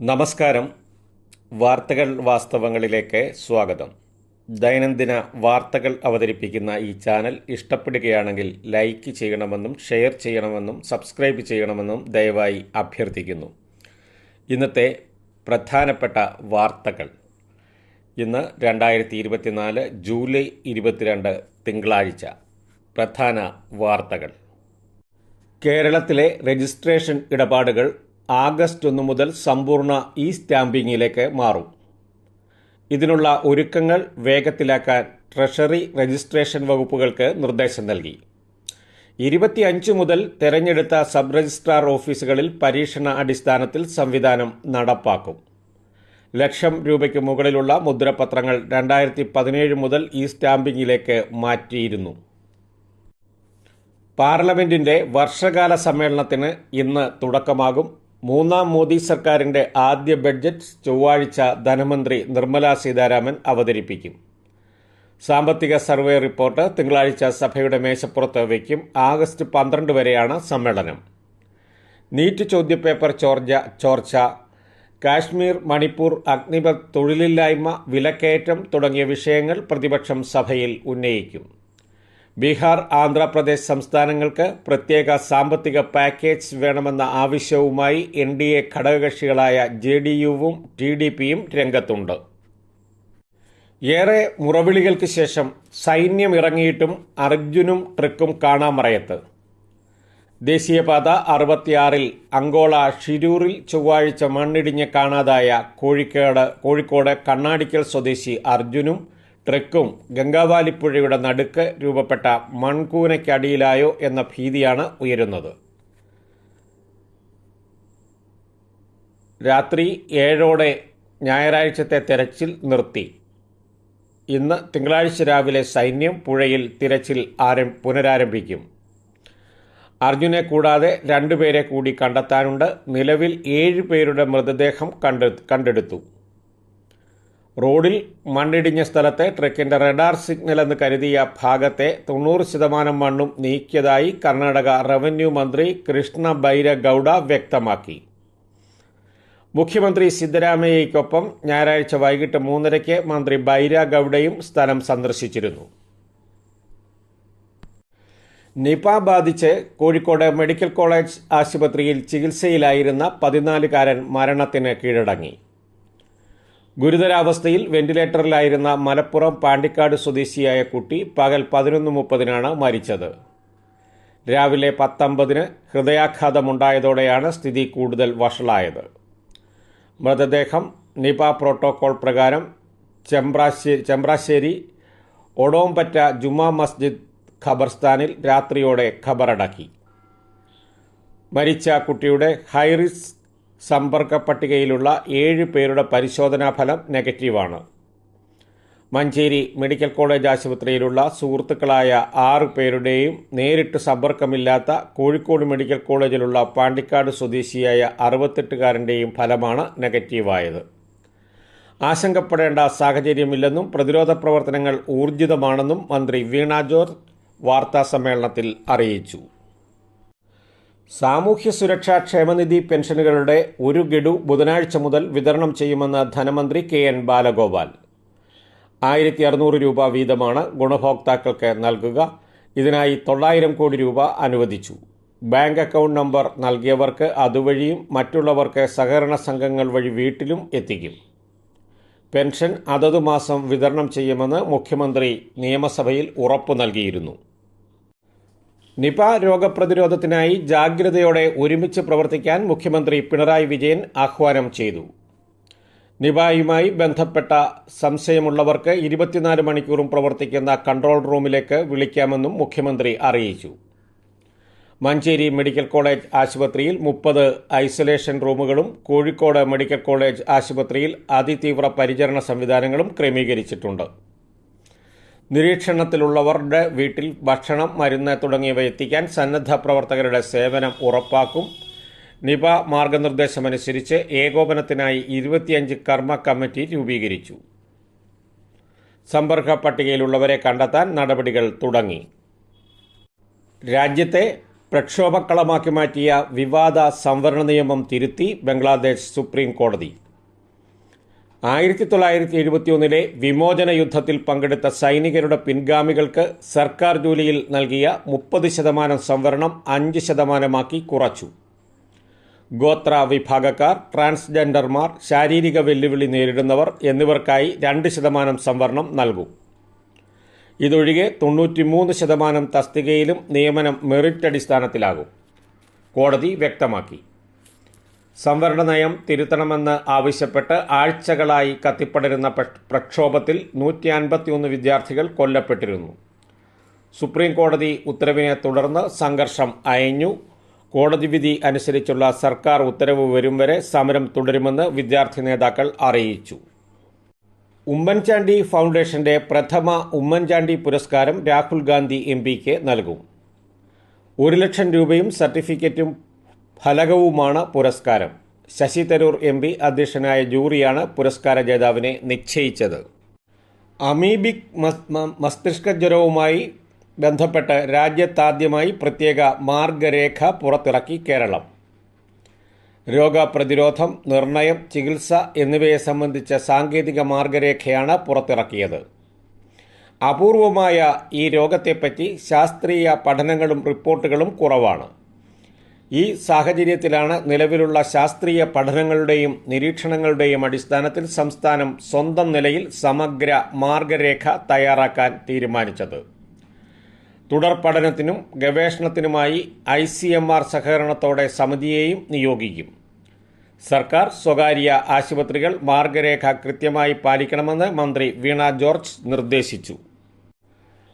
നമസ്കാരം. വാർത്തകൾ വാസ്തവങ്ങളിലേക്ക് സ്വാഗതം. ദൈനംദിന വാർത്തകൾ അവതരിപ്പിക്കുന്ന ഈ ചാനൽ ഇഷ്ടപ്പെടുകയാണെങ്കിൽ ലൈക്ക് ചെയ്യണമെന്നും ഷെയർ ചെയ്യണമെന്നും സബ്സ്ക്രൈബ് ചെയ്യണമെന്നും ദയവായി അഭ്യർത്ഥിക്കുന്നു. ഇന്നത്തെ പ്രധാനപ്പെട്ട വാർത്തകൾ. ഇന്ന് രണ്ടായിരത്തി ഇരുപത്തിനാല് ജൂലൈ ഇരുപത്തിരണ്ട് തിങ്കളാഴ്ച. പ്രധാന വാർത്തകൾ. കേരളത്തിലെ രജിസ്ട്രേഷൻ ഇടപാടുകൾ ആഗസ്റ്റ് ഒന്ന് മുതൽ സമ്പൂർണ ഇ സ്റ്റാമ്പിങ്ങിലേക്ക് മാറും. ഇതിനുള്ള ഒരുക്കങ്ങൾ വേഗത്തിലാക്കാൻ ട്രഷറി രജിസ്ട്രേഷൻ വകുപ്പുകൾക്ക് നിർദ്ദേശം നൽകി. ഇരുപത്തിയഞ്ച് മുതൽ തെരഞ്ഞെടുത്ത സബ് രജിസ്ട്രാർ ഓഫീസുകളിൽ പരീക്ഷണ അടിസ്ഥാനത്തിൽ സംവിധാനം നടപ്പാക്കും. ലക്ഷം രൂപയ്ക്ക് മുകളിലുള്ള മുദ്രപത്രങ്ങൾ രണ്ടായിരത്തി പതിനേഴ് മുതൽ ഈ സ്റ്റാമ്പിങ്ങിലേക്ക് മാറ്റിയിരുന്നു. പാർലമെന്റിന്റെ വർഷകാല സമ്മേളനത്തിന് ഇന്ന് തുടക്കമാകും. മൂന്നാം മോദി സർക്കാരിന്റെ ആദ്യ ബഡ്ജറ്റ് ചൊവ്വാഴ്ച ധനമന്ത്രി നിർമ്മല സീതാരാമൻ അവതരിപ്പിക്കും. സാമ്പത്തിക സർവേ റിപ്പോർട്ട് തിങ്കളാഴ്ച സഭയുടെ മേശപ്പുറത്ത് വയ്ക്കും. ആഗസ്റ്റ് പന്ത്രണ്ട് വരെയാണ് സമ്മേളനം. നീറ്റ് ചോദ്യപേപ്പർ ചോർജ ചോർച്ച കാശ്മീർ മണിപ്പൂർ അഗ്നിപത് തൊഴിലില്ലായ്മ വിലക്കയറ്റം തുടങ്ങിയ വിഷയങ്ങൾ പ്രതിപക്ഷം സഭയിൽ ഉന്നയിക്കും. ബീഹാർ ആന്ധ്രാപ്രദേശ് സംസ്ഥാനങ്ങൾക്ക് പ്രത്യേക സാമ്പത്തിക പാക്കേജ് വേണമെന്ന ആവശ്യവുമായി എൻ ഡി എ ഘടകകക്ഷികളായ ജെ ഡി യുവും ടി ഡി പിയും രംഗത്തുണ്ട്. ഏറെ മുറവിളികൾക്ക് ശേഷം സൈന്യം ഇറങ്ങിയിട്ടും അർജുനും ട്രിക്കും കാണാമറയത്ത്. ദേശീയപാത അറുപത്തിയാറിൽ അങ്കോള ഷിരൂറിൽ ചൊവ്വാഴ്ച മണ്ണിടിഞ്ഞ് കാണാതായ കോഴിക്കോട് കോഴിക്കോട് കണ്ണാടിക്കൽ സ്വദേശി അർജുനും ട്രക്കും ഗംഗാവാലിപ്പുഴയുടെ നടുക്ക് രൂപപ്പെട്ട മൺകൂനയ്ക്കടിയിലായോ എന്ന ഭീതിയാണ് ഉയരുന്നത്. രാത്രി ഏഴോടെ ഞായറാഴ്ചത്തെ തിരച്ചിൽ നിർത്തി. ഇന്ന് തിങ്കളാഴ്ച രാവിലെ സൈന്യം പുഴയിൽ തിരച്ചിൽ ആരം പുനരാരംഭിക്കും. അർജുനെ കൂടാതെ രണ്ടുപേരെ കൂടി കണ്ടെത്താനുണ്ട്. നിലവിൽ ഏഴ് പേരുടെ മൃതദേഹം കണ്ടെ കണ്ടെടുത്തു. റോഡിൽ മണ്ണിടിഞ്ഞ സ്ഥലത്തെ ട്രക്കിന്റെ റഡാർ സിഗ്നൽ എന്ന് കരുതിയ ഭാഗത്തെ തൊണ്ണൂറ് ശതമാനം മണ്ണും നീക്കിയതായി കർണാടക റവന്യൂ മന്ത്രി കൃഷ്ണ ബൈരഗൌഡ വ്യക്തമാക്കി. മുഖ്യമന്ത്രി സിദ്ധരാമയ്യയ്ക്കൊപ്പം ഞായറാഴ്ച വൈകിട്ട് മൂന്നരയ്ക്ക് മന്ത്രി ബൈരഗൌഡയും സ്ഥലം സന്ദർശിച്ചിരുന്നു. നിപ ബാധിച്ച് കോഴിക്കോട് മെഡിക്കൽ കോളേജ് ആശുപത്രിയിൽ ചികിത്സയിലായിരുന്ന പതിനാലുകാരൻ മരണത്തിന് കീഴടങ്ങി. ഗുരുതരാവസ്ഥയിൽ വെന്റിലേറ്ററിലായിരുന്ന മലപ്പുറം പാണ്ടിക്കാട് സ്വദേശിയായ കുട്ടി പകൽ പതിനൊന്ന് മുപ്പതിനാണ് മരിച്ചത്. രാവിലെ പത്തമ്പതിന് ഹൃദയാഘാതമുണ്ടായതോടെയാണ് സ്ഥിതി കൂടുതൽ വഷളായത്. മൃതദേഹം നിപ പ്രോട്ടോകോൾ പ്രകാരം ചെമ്പ്രാശ്ശേരി ചെമ്പ്രാശ്ശേരി ഒടോംപറ്റ ജുമാ മസ്ജിദ് ഖബർസ്ഥാനിൽ രാത്രിയോടെ ഖബറടക്കി. മരിച്ച കുട്ടിയുടെ ഹൈറിസ്ക് സമ്പർക്ക പട്ടികയിലുള്ള ഏഴ് പേരുടെ പരിശോധനാ ഫലം നെഗറ്റീവാണ്. മഞ്ചേരി മെഡിക്കൽ കോളേജ് ആശുപത്രിയിലുള്ള സുഹൃത്തുക്കളായ ആറ് പേരുടെയും നേരിട്ട് സമ്പർക്കമില്ലാത്ത കോഴിക്കോട് മെഡിക്കൽ കോളേജിലുള്ള പാണ്ടിക്കാട് സ്വദേശിയായ അറുപത്തെട്ടുകാരന്റെയും ഫലമാണ് നെഗറ്റീവായത്. ആശങ്കപ്പെടേണ്ട സാഹചര്യമില്ലെന്നും പ്രതിരോധ പ്രവർത്തനങ്ങൾ ഊർജിതമാണെന്നും മന്ത്രി വീണ ജോർജ് വാർത്താസമ്മേളനത്തിൽ അറിയിച്ചു. സാമൂഹ്യ സുരക്ഷാ ക്ഷേമനിധി പെൻഷനുകളുടെ ഒരു ഗഡു ബുധനാഴ്ച മുതൽ വിതരണം ചെയ്യുമെന്ന് ധനമന്ത്രി കെ എൻ ബാലഗോപാൽ. ആയിരത്തി അറുന്നൂറ് രൂപ വീതമാണ് ഗുണഭോക്താക്കൾക്ക് നൽകുക. ഇതിനായി തൊള്ളായിരം കോടി രൂപ അനുവദിച്ചു. ബാങ്ക് അക്കൗണ്ട് നമ്പർ നൽകിയവർക്ക് അതുവഴിയും മറ്റുള്ളവർക്ക് സഹകരണ സംഘങ്ങൾ വഴി വീട്ടിലും എത്തിക്കും. പെൻഷൻ അതതു മാസം വിതരണം ചെയ്യുമെന്ന് മുഖ്യമന്ത്രി നിയമസഭയിൽ ഉറപ്പു നൽകിയിരുന്നു. നിപ രോഗപ്രതിരോധത്തിനായി ജാഗ്രതയോടെ ഒരുമിച്ച് പ്രവർത്തിക്കാൻ മുഖ്യമന്ത്രി പിണറായി വിജയൻ ആഹ്വാനം ചെയ്തു. നിപയുമായി ബന്ധപ്പെട്ട സംശയമുള്ളവർക്ക് ഇരുപത്തിനാല് മണിക്കൂറും പ്രവർത്തിക്കുന്ന കൺട്രോൾ റൂമിലേക്ക് വിളിക്കാമെന്നും മുഖ്യമന്ത്രി അറിയിച്ചു. മഞ്ചേരി മെഡിക്കൽ കോളേജ് ആശുപത്രിയിൽ മുപ്പത് ഐസൊലേഷൻ റൂമുകളും കോഴിക്കോട് മെഡിക്കൽ കോളേജ് ആശുപത്രിയിൽ അതിതീവ്ര പരിചരണ സംവിധാനങ്ങളും ക്രമീകരിച്ചിട്ടുണ്ട്. നിരീക്ഷണത്തിലുള്ളവരുടെ വീട്ടിൽ ഭക്ഷണം മരുന്ന് തുടങ്ങിയവ എത്തിക്കാൻ സന്നദ്ധ പ്രവർത്തകരുടെ സേവനം ഉറപ്പാക്കും. നിപ മാർഗനിർദ്ദേശമനുസരിച്ച് ഏകോപനത്തിനായി ഇരുപത്തിയഞ്ച് കർമ്മ കമ്മിറ്റി രൂപീകരിച്ചു. സമ്പർക്ക പട്ടികയിലുള്ളവരെ കണ്ടെത്താൻ നടപടികൾ തുടങ്ങി. രാജ്യത്തെ പ്രക്ഷോഭക്കളമാക്കി മാറ്റിയ വിവാദ സംവരണ നിയമം തിരുത്തി ബംഗ്ലാദേശ് സുപ്രീം കോടതി. ആയിരത്തി തൊള്ളായിരത്തി എഴുപത്തിയൊന്നിലെ വിമോചന യുദ്ധത്തിൽ പങ്കെടുത്ത സൈനികരുടെ പിൻഗാമികൾക്ക് സർക്കാർ ജോലിയിൽ നൽകിയ മുപ്പത് ശതമാനം സംവരണം അഞ്ച് ശതമാനമാക്കി കുറച്ചു. ഗോത്ര വിഭാഗക്കാർ ട്രാൻസ്ജെൻഡർമാർ ശാരീരിക വെല്ലുവിളി നേരിടുന്നവർ എന്നിവർക്കായി രണ്ട് ശതമാനം സംവരണം നൽകും. ഇതൊഴികെ തൊണ്ണൂറ്റിമൂന്ന് ശതമാനം തസ്തികയിലും നിയമനം മെറിറ്റ് അടിസ്ഥാനത്തിലാകും കോടതി വ്യക്തമാക്കി. സംവരണ നയം തിരുത്തണമെന്ന് ആവശ്യപ്പെട്ട് ആഴ്ചകളായി കത്തിപ്പടരുന്ന പ്രക്ഷോഭത്തിൽ നൂറ്റി അൻപത്തിയൊന്ന് വിദ്യാർത്ഥികൾ കൊല്ലപ്പെട്ടിരുന്നു. സുപ്രീം കോടതി ഉത്തരവിനെ തുടർന്ന് സംഘർഷം അയഞ്ഞു. കോടതി വിധി അനുസരിച്ചുള്ള സർക്കാർ ഉത്തരവ് വരും വരെ സമരം തുടരുമെന്ന് വിദ്യാർത്ഥി നേതാക്കൾ അറിയിച്ചു. ഉമ്മൻചാണ്ടി ഫൗണ്ടേഷന്റെ പ്രഥമ ഉമ്മൻചാണ്ടി പുരസ്കാരം രാഹുൽ ഗാന്ധി എം പിക്ക് നൽകും. ഒരു ലക്ഷം രൂപയും സർട്ടിഫിക്കറ്റും ഫലകവുമാണ് പുരസ്കാരം. ശശി തരൂർ എം പി അധ്യക്ഷനായ ജൂറിയാണ് പുരസ്കാര ജേതാവിനെ നിശ്ചയിച്ചത്. അമീബിക് മസ്- മ- മസ്തിഷ്ക ജ്വരവുമായി ബന്ധപ്പെട്ട് രാജ്യത്താദ്യമായി പ്രത്യേക മാർഗരേഖ പുറത്തിറക്കി കേരളം. രോഗപ്രതിരോധം നിർണയം ചികിത്സ എന്നിവയെ സംബന്ധിച്ച സാങ്കേതിക മാർഗരേഖയാണ് പുറത്തിറക്കിയത്. അപൂർവമായ ഈ രോഗത്തെപ്പറ്റി ശാസ്ത്രീയ പഠനങ്ങളും റിപ്പോർട്ടുകളും കുറവാണ്. ഈ സാഹചര്യത്തിലാണ് നിലവിലുള്ള ശാസ്ത്രീയ പഠനങ്ങളുടെയും നിരീക്ഷണങ്ങളുടെയും അടിസ്ഥാനത്തിൽ സംസ്ഥാനം സ്വന്തം നിലയിൽ സമഗ്ര മാർഗരേഖ തയ്യാറാക്കാൻ തീരുമാനിച്ചത്. തുടർ പഠനത്തിനും ഗവേഷണത്തിനുമായി ഐ സി എം ആർ സഹകരണത്തോടെ സമിതിയെയും നിയോഗിക്കും. സർക്കാർ സ്വകാര്യ ആശുപത്രികൾ മാർഗരേഖ കൃത്യമായി പാലിക്കണമെന്ന് മന്ത്രി വീണ ജോർജ് നിർദ്ദേശിച്ചു.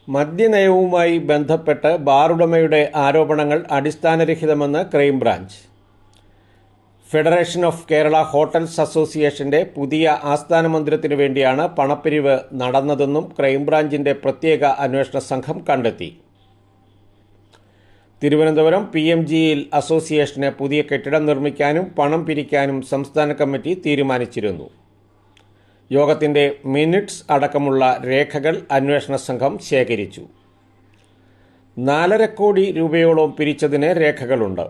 മദ്യനയവുമായി ബന്ധപ്പെട്ട് ബാറുടമയുടെ ആരോപണങ്ങൾ അടിസ്ഥാനരഹിതമെന്ന് crime branch. Federation of Kerala hotels അസോസിയേഷന്റെ പുതിയ ആസ്ഥാന മന്ദിരത്തിനു വേണ്ടിയാണ് പണപ്പിരിവ് നടന്നതെന്നും ക്രൈംബ്രാഞ്ചിന്റെ പ്രത്യേക അന്വേഷണ സംഘം കണ്ടെത്തി. തിരുവനന്തപുരം പി എം ജിയിൽ അസോസിയേഷന് പുതിയ കെട്ടിടം നിർമ്മിക്കാനും പണം പിരിക്കാനും സംസ്ഥാന കമ്മിറ്റി തീരുമാനിച്ചിരുന്നു. യോഗത്തിന്റെ മിനിറ്റ്സ് അടക്കമുള്ള രേഖകൾ അന്വേഷണ സംഘം ശേഖരിച്ചു. നാലര കോടി രൂപയോളം പിരിച്ചതിന് രേഖകളുണ്ട്.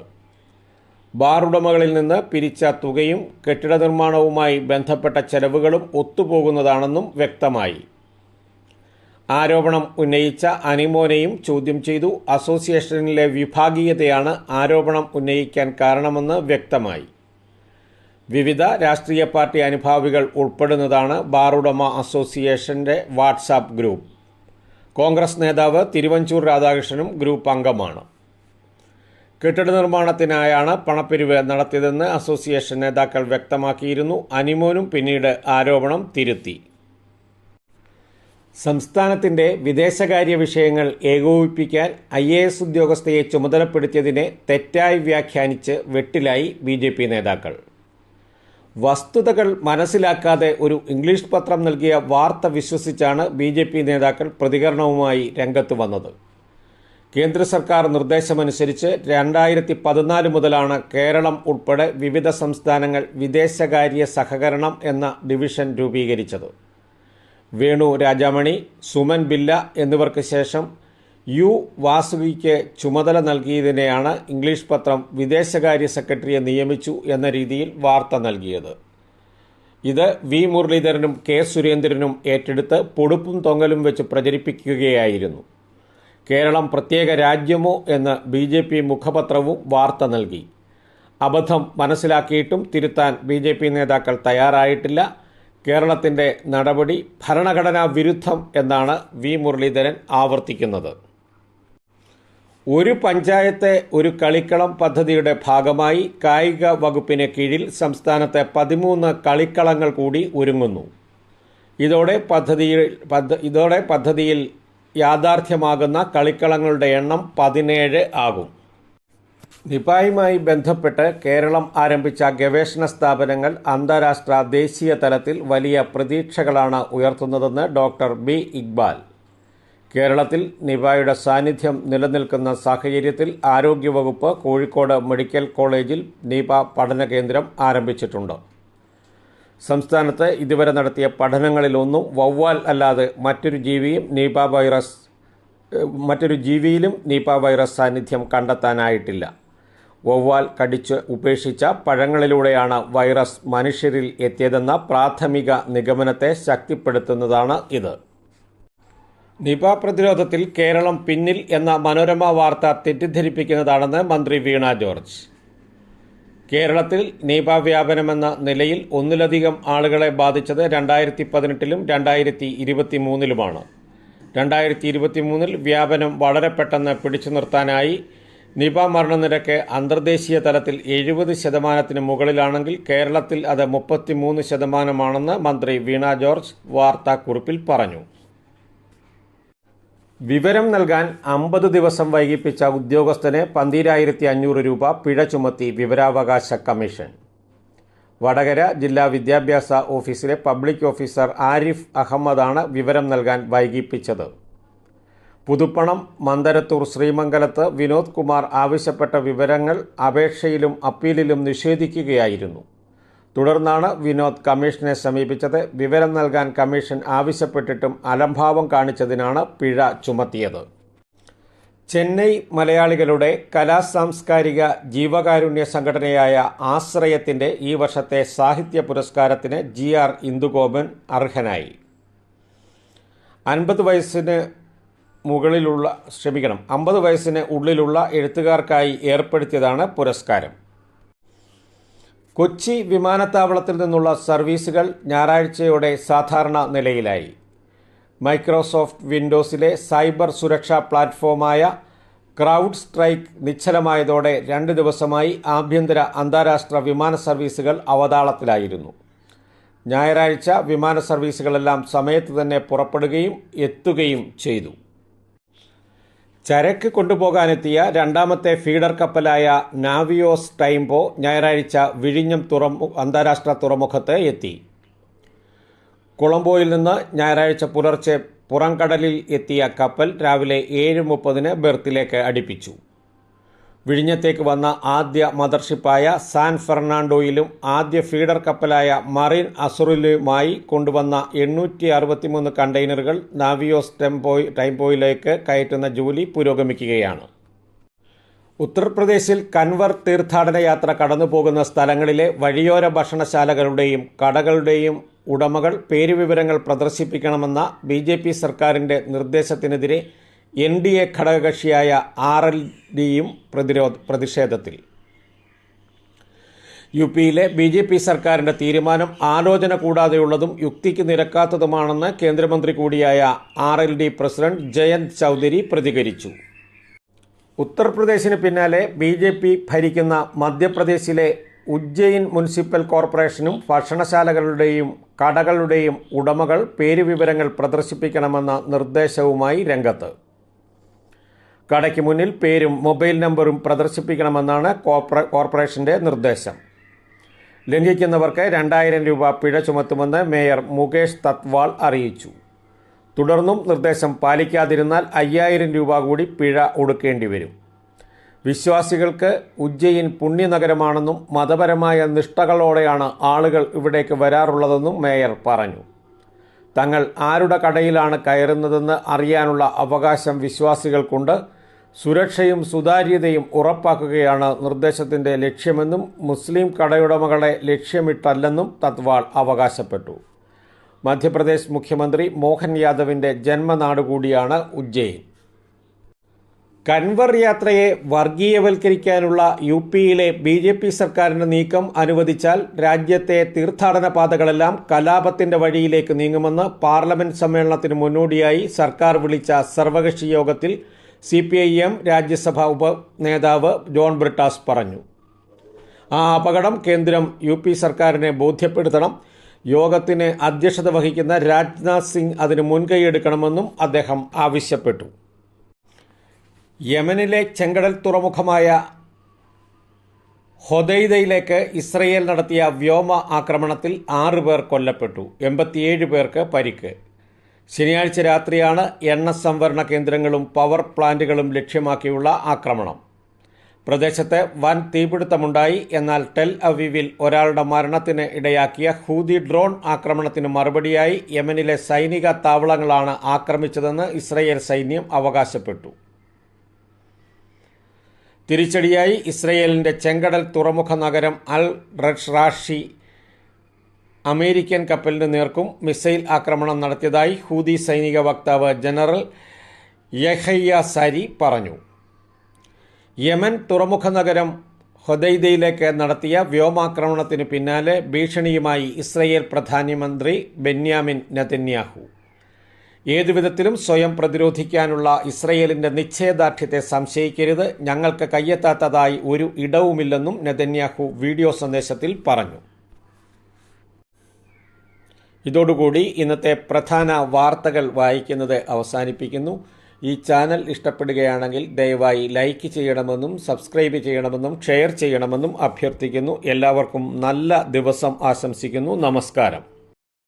ബാറുടമകളിൽ നിന്ന് പിരിച്ച തുകയും കെട്ടിട നിർമ്മാണവുമായി ബന്ധപ്പെട്ട ചെലവുകളും ഒത്തുപോകുന്നതാണെന്നും വ്യക്തമായി. ആരോപണം ഉന്നയിച്ച അനിമോനെയും ചോദ്യം ചെയ്തു. അസോസിയേഷനിലെ വിഭാഗീയതയാണ് ആരോപണം ഉന്നയിക്കാൻ കാരണമെന്ന് വ്യക്തമായി. വിവിധ രാഷ്ട്രീയ പാർട്ടി അനുഭാവികൾ ഉൾപ്പെടുന്നതാണ് ബാറുടമ അസോസിയേഷന്റെ വാട്സാപ്പ് ഗ്രൂപ്പ്. കോൺഗ്രസ് നേതാവ് തിരുവഞ്ചൂർ രാധാകൃഷ്ണനും ഗ്രൂപ്പ് അംഗമാണ്. കെട്ടിട നിർമ്മാണത്തിനായാണ് പണപ്പിരിവ് നടത്തിയതെന്ന് അസോസിയേഷൻ നേതാക്കൾ വ്യക്തമാക്കിയിരുന്നു. അനിമോനും പിന്നീട് ആരോപണം തിരുത്തി. സംസ്ഥാനത്തിന്റെ വിദേശകാര്യ വിഷയങ്ങൾ ഏകോപിപ്പിക്കാൻ ഐ എ എസ് ഉദ്യോഗസ്ഥയെ ചുമതലപ്പെടുത്തിയതിനെ തെറ്റായി വ്യാഖ്യാനിച്ച് വെട്ടിലായി ബി നേതാക്കൾ. വസ്തുതകൾ മനസ്സിലാക്കാതെ ഒരു ഇംഗ്ലീഷ് പത്രം നൽകിയ വാർത്ത വിശ്വസിച്ചാണ് ബി ജെ പി നേതാക്കൾ പ്രതികരണവുമായി രംഗത്ത് വന്നത്. കേന്ദ്ര സർക്കാർ നിർദ്ദേശമനുസരിച്ച് രണ്ടായിരത്തി പതിനാല് മുതലാണ് കേരളം ഉൾപ്പെടെ വിവിധ സംസ്ഥാനങ്ങൾ വിദേശകാര്യ സഹകരണം എന്ന ഡിവിഷൻ രൂപീകരിച്ചത്. വേണു രാജാമണി സുമൻ ബില്ല എന്നിവർക്ക് ശേഷം യു വാസുവിക്ക് ചുമതല നൽകിയതിനെയാണ് ഇംഗ്ലീഷ് പത്രം വിദേശകാര്യ സെക്രട്ടറിയെ നിയമിച്ചു എന്ന രീതിയിൽ വാർത്ത നൽകിയത്. ഇത് വി മുരളീധരനും കെ സുരേന്ദ്രനും ഏറ്റെടുത്ത് പൊടുപ്പും തൊങ്ങലും വെച്ച് പ്രചരിപ്പിക്കുകയായിരുന്നു. കേരളം പ്രത്യേക രാജ്യമോ എന്ന് ബി ജെ പി മുഖപത്രവും വാർത്ത നൽകി. അബദ്ധം മനസ്സിലാക്കിയിട്ടും തിരുത്താൻ ബി ജെ പി നേതാക്കൾ തയ്യാറായിട്ടില്ല. കേരളത്തിന്റെ നടപടി ഭരണഘടനാ വിരുദ്ധം എന്നാണ് വി മുരളീധരൻ ആവർത്തിക്കുന്നത്. ഒരു പഞ്ചായത്തെ ഒരു കളിക്കളം പദ്ധതിയുടെ ഭാഗമായി കായിക വകുപ്പിന് കീഴിൽ സംസ്ഥാനത്തെ പതിമൂന്ന് കളിക്കളങ്ങൾ കൂടി ഒരുങ്ങുന്നു. ഇതോടെ പദ്ധതിയിൽ ഇതോടെ പദ്ധതിയിൽ യാഥാർത്ഥ്യമാകുന്ന കളിക്കളങ്ങളുടെ എണ്ണം പതിനേഴ് ആകും. നിപായുമായി ബന്ധപ്പെട്ട് കേരളം ആരംഭിച്ച ഗവേഷണ സ്ഥാപനങ്ങൾ അന്താരാഷ്ട്ര ദേശീയ തലത്തിൽ വലിയ പ്രതീക്ഷകളാണ് ഉയർത്തുന്നതെന്ന് ഡോക്ടർ ബി ഇക്ബാൽ. കേരളത്തിൽ നിപായുടെ സാന്നിധ്യം നിലനിൽക്കുന്ന സാഹചര്യത്തിൽ ആരോഗ്യവകുപ്പ് കോഴിക്കോട് മെഡിക്കൽ കോളേജിൽ നിപ പഠന കേന്ദ്രം ആരംഭിച്ചിട്ടുണ്ട്. സംസ്ഥാനത്ത് ഇതുവരെ നടത്തിയ പഠനങ്ങളിലൊന്നും വവ്വാൽ അല്ലാതെ മറ്റൊരു ജീവിയും നിപ വൈറസ് മറ്റൊരു ജീവിയിലും നിപ വൈറസ് സാന്നിധ്യം കണ്ടെത്താനായിട്ടില്ല. വവ്വാൽ കടിച്ച് ഉപേക്ഷിച്ച പഴങ്ങളിലൂടെയാണ് വൈറസ് മനുഷ്യരിൽ എത്തിയതെന്ന പ്രാഥമിക നിഗമനത്തെ ശക്തിപ്പെടുത്തുന്നതാണ് ഇത്. നിപ പ്രതിരോധത്തിൽ കേരളം പിന്നിൽ എന്ന മനോരമ വാർത്ത തെറ്റിദ്ധരിപ്പിക്കുന്നതാണെന്ന് മന്ത്രി വീണ ജോർജ്. കേരളത്തിൽ നിപ വ്യാപനമെന്ന നിലയിൽ ഒന്നിലധികം ആളുകളെ ബാധിച്ചത് രണ്ടായിരത്തി പതിനെട്ടിലും രണ്ടായിരത്തി ഇരുപത്തി മൂന്നിലുമാണ് രണ്ടായിരത്തി ഇരുപത്തി മൂന്നിൽ വ്യാപനം വളരെ പെട്ടെന്ന് പിടിച്ചു നിർത്താനായി നിപ മരണനിരക്ക് അന്തർദേശീയ തലത്തിൽ എഴുപത് ശതമാനത്തിന് മുകളിലാണെങ്കിൽ കേരളത്തിൽ അത് മുപ്പത്തിമൂന്ന് ശതമാനമാണെന്ന് മന്ത്രി വീണ ജോർജ് വാർത്താക്കുറിപ്പിൽ പറഞ്ഞു. വിവരം നൽകാൻ അമ്പത് ദിവസം വൈകിപ്പിച്ച ഉദ്യോഗസ്ഥന് പന്തിരായിരത്തി അഞ്ഞൂറ് രൂപ പിഴ ചുമത്തി വിവരാവകാശ കമ്മീഷൻ. വടകര ജില്ലാ വിദ്യാഭ്യാസ ഓഫീസിലെ പബ്ലിക് ഓഫീസർ ആരിഫ് അഹമ്മദാണ് വിവരം നൽകാൻ വൈകിപ്പിച്ചത്. പുതുപ്പണം മന്ദരത്തൂർ ശ്രീമംഗലത്ത് വിനോദ് കുമാർ ആവശ്യപ്പെട്ട വിവരങ്ങൾ അപേക്ഷയിലും അപ്പീലിലും നിഷേധിക്കുകയായിരുന്നു. തുടർന്നാണ് വിനോദ് കമ്മീഷനെ സമീപിച്ചത്. വിവരം നൽകാൻ കമ്മീഷൻ ആവശ്യപ്പെട്ടിട്ടും അലംഭാവം കാണിച്ചതിനാണ് പിഴ ചുമത്തിയത്. ചെന്നൈ മലയാളികളുടെ കലാസാംസ്കാരിക ജീവകാരുണ്യ സംഘടനയായ ആശ്രയത്തിന്റെ ഈ വർഷത്തെ സാഹിത്യ പുരസ്കാരത്തിന് ജി ആർ ഇന്ദുഗോപൻ അർഹനായി. അൻപത് വയസ്സിന് മുകളിലുള്ള ക്ഷമിക്കണം അമ്പത് വയസ്സിന് ഉള്ളിലുള്ള എഴുത്തുകാർക്കായി ഏർപ്പെടുത്തിയതാണ് പുരസ്കാരം. കൊച്ചി വിമാനത്താവളത്തിൽ നിന്നുള്ള സർവീസുകൾ ഞായറാഴ്ചയോടെ സാധാരണ നിലയിലായി. മൈക്രോസോഫ്റ്റ് വിൻഡോസിലെ സൈബർ സുരക്ഷാ പ്ലാറ്റ്ഫോമായ ക്രൗഡ് സ്ട്രൈക്ക് നിശ്ചലമായതോടെ രണ്ട് ദിവസമായി ആഭ്യന്തര അന്താരാഷ്ട്ര വിമാന സർവീസുകൾ അവതാളത്തിലായിരുന്നു. ഞായറാഴ്ച വിമാന സർവീസുകളെല്ലാം സമയത്ത് തന്നെ പുറപ്പെടുകയും എത്തുകയും ചെയ്തു. ചരക്ക് കൊണ്ടുപോകാനെത്തിയ രണ്ടാമത്തെ ഫീഡർ കപ്പലായ നാവിയോസ് ടൈംബോ ഞായറാഴ്ച വിഴിഞ്ഞം തുറമു അന്താരാഷ്ട്ര തുറമുഖത്ത് എത്തി. കൊളംബോയിൽ നിന്ന് ഞായറാഴ്ച പുലർച്ചെ പുറംകടലിൽ എത്തിയ കപ്പൽ രാവിലെ ഏഴ് മുപ്പതിന് ബെർത്തിലേക്ക് അടുപ്പിച്ചു. വിഴിഞ്ഞത്തേക്ക് വന്ന ആദ്യ മദർഷിപ്പായ സാൻ ഫെർണാണ്ടോയിലും ആദ്യ ഫീഡർ കപ്പലായ മറീൻ അസുറിലുമായി കൊണ്ടുവന്ന എണ്ണൂറ്റി അറുപത്തിമൂന്ന് കണ്ടെയ്നറുകൾ നാവിയോസ് ടെംപോയ് ടൈംപോയിലേക്ക് കയറ്റുന്ന ജോലി പുരോഗമിക്കുകയാണ്. ഉത്തർപ്രദേശിൽ കൻവർ തീർത്ഥാടന യാത്ര കടന്നുപോകുന്ന സ്ഥലങ്ങളിലെ വഴിയോര ഭക്ഷണശാലകളുടെയും കടകളുടെയും ഉടമകൾ പേരുവിവരങ്ങൾ പ്രദർശിപ്പിക്കണമെന്ന ബി സർക്കാരിന്റെ നിർദ്ദേശത്തിനെതിരെ എൻ ഡി എ ഘടകകക്ഷിയായ ആർ എൽ ഡിയും പ്രതിരോധ പ്രതിഷേധത്തിൽ. യു പിയിലെ ബി ജെ പി സർക്കാരിന്റെ തീരുമാനം ആലോചന കൂടാതെയുള്ളതും യുക്തിക്ക് നിരക്കാത്തതുമാണെന്ന് കേന്ദ്രമന്ത്രി കൂടിയായ R L D president Jayant Chaudhary പ്രതികരിച്ചു. ഉത്തർപ്രദേശിന് പിന്നാലെ ബി ജെ പി ഭരിക്കുന്ന മധ്യപ്രദേശിലെ ഉജ്ജയിൻ മുനിസിപ്പൽ കോർപ്പറേഷനും ഭക്ഷണശാലകളുടെയും കടകളുടെയും ഉടമകൾ പേരുവിവരങ്ങൾ പ്രദർശിപ്പിക്കണമെന്ന നിർദ്ദേശവുമായി രംഗത്ത്. കടയ്ക്ക് മുന്നിൽ പേരും മൊബൈൽ നമ്പറും പ്രദർശിപ്പിക്കണമെന്നാണ് കോർപ്പറ- കോർപ്പറേഷന്റെ നിർദ്ദേശം. ലംഘിക്കുന്നവർക്ക് രണ്ടായിരം രൂപ പിഴ ചുമത്തുമെന്ന് മേയർ മുകേഷ് തത്വാൾ അറിയിച്ചു. തുടർന്നും നിർദ്ദേശം പാലിക്കാതിരുന്നാൽ അയ്യായിരം രൂപ കൂടി പിഴ ഒടുക്കേണ്ടി വരും. വിശ്വാസികൾക്ക് ഉജ്ജയിൻ പുണ്യനഗരമാണെന്നും മതപരമായ നിഷ്ഠകളോടെയാണ് ആളുകൾ ഇവിടേക്ക് വരാറുള്ളതെന്നും മേയർ പറഞ്ഞു. തങ്ങൾ ആരുടെ കടയിലാണ് കയറുന്നതെന്ന് അറിയാനുള്ള അവകാശം വിശ്വാസികൾക്കുണ്ട്. സുരക്ഷയും സുതാര്യതയും ഉറപ്പാക്കുകയാണ് നിർദ്ദേശത്തിന്റെ ലക്ഷ്യമെന്നും മുസ്ലിം കടയുടമകളെ ലക്ഷ്യമിട്ടല്ലെന്നും തത്വാൾ അവകാശപ്പെട്ടു. മധ്യപ്രദേശ് മുഖ്യമന്ത്രി മോഹൻ യാദവിന്റെ ജന്മനാട് കൂടിയാണ് ഉജ്ജയിൻ. കൻവർ യാത്രയെ വർഗീയവൽക്കരിക്കാനുള്ള യു പിയിലെ ബി ജെ പി സർക്കാരിന്റെ നീക്കം അനുവദിച്ചാൽ രാജ്യത്തെ തീർത്ഥാടന പാതകളെല്ലാം കലാപത്തിന്റെ വഴിയിലേക്ക് നീങ്ങുമെന്ന് പാർലമെന്റ് സമ്മേളനത്തിന് മുന്നോടിയായി സർക്കാർ വിളിച്ച സർവകക്ഷി യോഗത്തിൽ C P I M Rajya Sabha ഉപ നേതാവ് ജോൺ ബ്രിട്ടാസ് പറഞ്ഞു. ആ അപകടം കേന്ദ്രം യു പി സർക്കാരിനെ ബോധ്യപ്പെടുത്തണം. യോഗത്തിന് അധ്യക്ഷത വഹിക്കുന്ന രാജ്നാഥ് സിംഗ് അതിന് മുൻകൈയെടുക്കണമെന്നും അദ്ദേഹം ആവശ്യപ്പെട്ടു. യമനിലെ ചെങ്കടൽ തുറമുഖമായ ഹൊദൈദയിലേക്ക് ഇസ്രയേൽ നടത്തിയ വ്യോമ ആക്രമണത്തിൽ ആറ് പേർ കൊല്ലപ്പെട്ടു. എൺപത്തിയേഴ് പേർക്ക് പരിക്ക്. ശനിയാഴ്ച രാത്രിയാണ് എണ്ണ സംഭരണ കേന്ദ്രങ്ങളും പവർ പ്ലാന്റുകളും ലക്ഷ്യമാക്കിയുള്ള ആക്രമണം. പ്രദേശത്ത് വൻ തീപിടുത്തമുണ്ടായി. എന്നാൽ ടെൽ അവിവിൽ ഒരാളുടെ മരണത്തിന് ഇടയാക്കിയ ഹൂതി ഡ്രോൺ ആക്രമണത്തിന് മറുപടിയായി യമനിലെ സൈനിക താവളങ്ങളാണ് ആക്രമിച്ചതെന്ന് ഇസ്രയേൽ സൈന്യം അവകാശപ്പെട്ടു. തിരിച്ചടിയായി ഇസ്രയേലിന്റെ ചെങ്കടൽ തുറമുഖ നഗരം അൽ റഷ് അമേരിക്കൻ കപ്പലിന് നേർക്കും മിസൈൽ ആക്രമണം നടത്തിയതായി ഹൂതി സൈനിക വക്താവ് ജനറൽ യഹയ്യ സാരി പറഞ്ഞു. യമൻ തുറമുഖ നഗരം ഹൊദൈദയിലേക്ക് നടത്തിയ വ്യോമാക്രമണത്തിന് പിന്നാലെ ഭീഷണിയുമായി ഇസ്രയേൽ പ്രധാനമന്ത്രി ബെന്യാമിൻ നെതന്യാഹു. ഏതുവിധത്തിലും സ്വയം പ്രതിരോധിക്കാനുള്ള ഇസ്രയേലിന്റെ നിശ്ചയദാർഢ്യത്തെ സംശയിക്കരുത് ഞങ്ങൾക്ക് കയ്യെത്താത്തതായി ഒരു ഇടവുമില്ലെന്നും നെതന്യാഹു വീഡിയോ സന്ദേശത്തിൽ പറഞ്ഞു. ഇതോടുകൂടി ഇന്നത്തെ പ്രധാന വാർത്തകൾ വായിക്കുന്നത് അവസാനിപ്പിക്കുന്നു. ഈ ചാനൽ ഇഷ്ടപ്പെടുകയാണെങ്കിൽ ദയവായി ലൈക്ക് ചെയ്യണമെന്നും സബ്സ്ക്രൈബ് ചെയ്യണമെന്നും ഷെയർ ചെയ്യണമെന്നും അഭ്യർത്ഥിക്കുന്നു. എല്ലാവർക്കും നല്ല ദിവസം ആശംസിക്കുന്നു. നമസ്കാരം.